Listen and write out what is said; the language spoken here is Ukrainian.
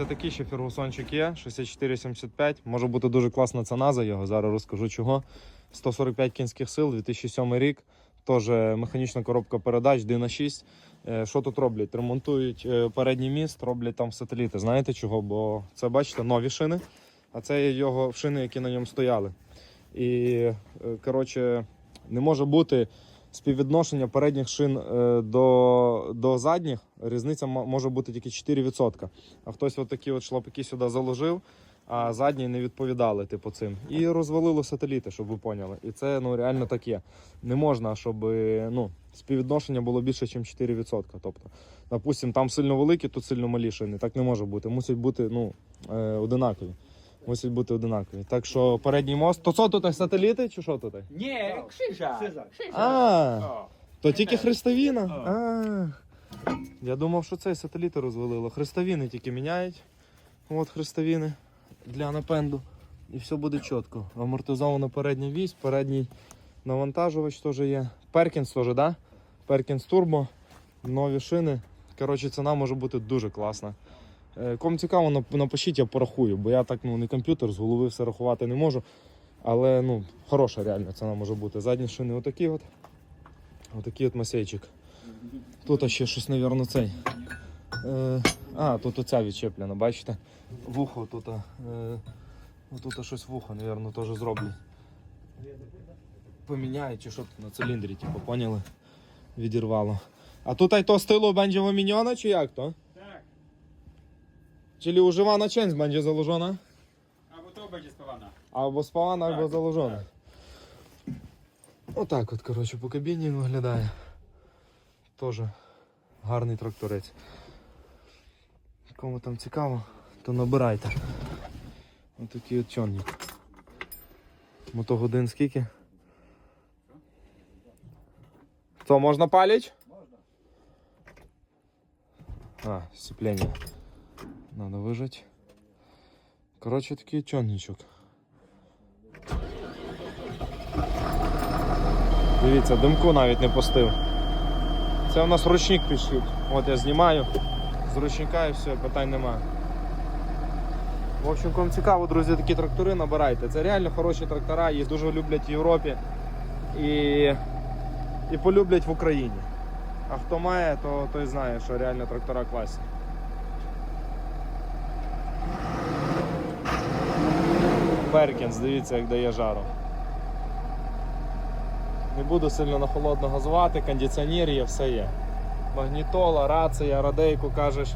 Це такий ще фергусончик є, 6475. Може бути дуже класна ціна за його. Зараз розкажу чого. 145 кінських сил, 2007 рік. Теж механічна коробка передач, Дина 6. Е, Що тут роблять? Ремонтують е, передній міст, роблять там сателіти. Знаєте чого? Бо це, бачите, нові шини, а це його шини, які на ньому стояли. І е, коротше, не може бути співвідношення передніх шин е, до, до задніх. Різниця може бути тільки 4%. А хтось от такі от шлапики сюди заложив, а задні не відповідали типу цим. І розвалило сателіти, щоб ви поняли. І це ну реально так є. Не можна, щоб е, ну, співвідношення було більше, ніж 4%. Тобто, допустим, там сильно великі, тут сильно малі шини. Так не може бути. Мусять бути ну, е, одинакові. Мусять бути одинакові. Так що передній мост. То що тут сателіти чи що тут? Nie, krzyża. Krzyżak. А, то тільки хрестовіна? О. А. Я думав, що це сателіти розвалило. Хрестовіни тільки міняють. От хрестовіни для напенду. І все буде чітко. Амортизована передня вісь, передній навантажувач теж є. Перкінс теж, да? Перкінс Турбо, нові шини. Коротше, ціна може бути дуже класна. Е, Кому цікаво, нап- напишіть, я порахую, бо я так ну, не комп'ютер, з голови все рахувати не можу. Але ну, хороша реально ціна може бути. Задні шини отакі от. Отакий от масейчик. Тут ще щось, мабуть, цей. Е, а, тут оця відчеплена, бачите? Вухо тут. Е, тут щось вухо, мабуть, теж зроблять. Поміняють чи що на циліндрі, типу, поняли? Відірвало. А тут ай то стилу będzie міньона чи як то? Czyli używana część będzie założona? Albo to będzie spawana. Або спавана, або Так, заложена. Отак от, коротше, по кабіні виглядає. Теж гарний тракторець. Кому там цікаво, то набирайте. Отакий от чонник. Мотогодин скільки? Що, можна паліч? Można. А, сцепление. Надо выжать. Короче, такий чонничок. Дивіться, димку навіть не пустив. Це у нас ручник пішить. От я знімаю. З ручника і все, питань немає. В общем, кому цікаво, друзі, такі трактори набирайте. Це реально хороші трактора, їх дуже люблять в Європі і, і полюблять в Україні. А хто має, то той знає, що реально трактора класні. Перкінс, дивіться, як дає жару. Не буду сильно на холодно газувати, кондиціонер є, все є. Магнітола, рація, радейку кажеш,